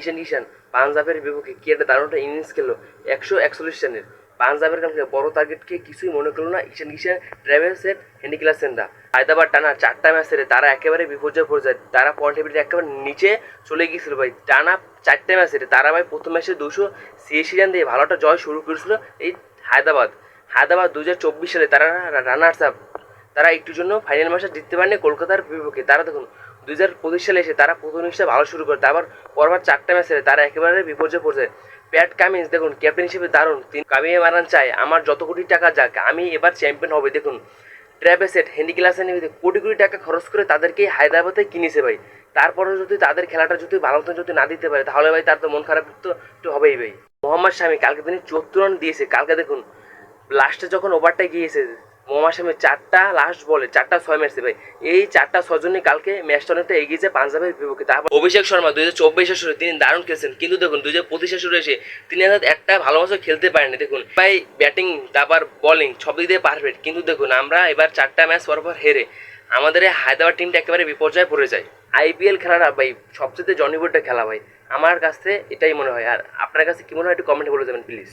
ঈশান ঈশান পাঞ্জাবের বিপক্ষে কি একটা দারুণ একটা ইনিংস খেললো একশো একচল্লিশ রানের। পাঞ্জাবের কাছে বড় টার্গেটকে কিছুই মনে করল না ঈশান ঈশান ট্রাভেলস সেট হ্যান্ডিক্লাস সেন্ডা হায়দ্রাবাদ টানা চারটা ম্যাচ হেরে তারা একেবারে বিপর্যয় পড়ে তারা পয়েন্ট টেবিলে একেবারে নিচে চলে গিয়েছিল ভাই। টানা চারটে ম্যাচ হেরে তারা ভাই প্রথম ম্যাচে দুশো ছিয়াশি রান দিয়ে ভালো একটা জয় শুরু করেছিল এই হায়দ্রাবাদ। হায়দ্রাবাদ দু হাজার চব্বিশ সালে তারা রানার্স আপ তারা একটু জন্য ফাইনাল ম্যাচটা জিততে পারেনি কলকাতার বিপক্ষে। তারা দেখুন, দুই হাজার পঁচিশ সালে এসে তারা প্রথম ইনিংসটা ভালো শুরু করে তারপর পরবার চারটা ম্যাচে তারা একেবারে বিপর্যয় পড়ছে। প্যাট কামিন্স দেখুন ক্যাপ্টেন হিসেবে দারুণ। তিনি কামিয়ে মারান চায় আমার যত কোটি টাকা যাক, আমি এবার চ্যাম্পিয়ন হবে দেখুন ট্র্যাভেসেট হ্যান্ডি ক্লাসে নিয়ে কোটি কোটি টাকা খরচ করে তাদেরকে হায়দ্রাবাদে কিনেছে ভাই, তারপরেও যদি তাদের খেলাটা যদি ভালো মতন যদি না দিতে পারে, তাহলে ভাই তার তো মন খারাপ তো একটু হবেই ভাই। মোহাম্মদ শামি কালকে তিনি চুয়াত্তর রান দিয়েছে। কালকে দেখুন লাস্টে যখন ওভারটা গিয়েছে মোহাম্মদ শামি চারটা লাস্ট বলে, চারটা, ছয় মেরেছে ভাই। এই চারটা ছয় কালকে ম্যাচটা অনেকটা এগিয়েছে পাঞ্জাবের বিপক্ষে। তারপর অভিষেক শর্মা দুই হাজার চব্বিশের শুরু তিনি দারুণ খেলছেন। কিন্তু দেখুন, দুই হাজার পঁচিশের শুরু এসে তিনি একটা ভালো মতো খেলতে পারেনি দেখুন, ভাই ব্যাটিং তারপর বলিং সব দিক দিয়ে পারফেক্ট কিন্তু দেখুন, আমরা এবার চারটা ম্যাচ পর পর হেরে আমাদের এই হায়দ্রাবাদ টিমটা একেবারে বিপর্যয়ে পড়ে যায়। আইপিএল খেলাটা ভাই, সবচেয়ে জনিবোর্ডটা খেলা ভাই। আমার কাছে এটাই মনে হয়। আর আপনার কাছে কি মনে হয়, একটু কমেন্টে বলে দেবেন প্লিজ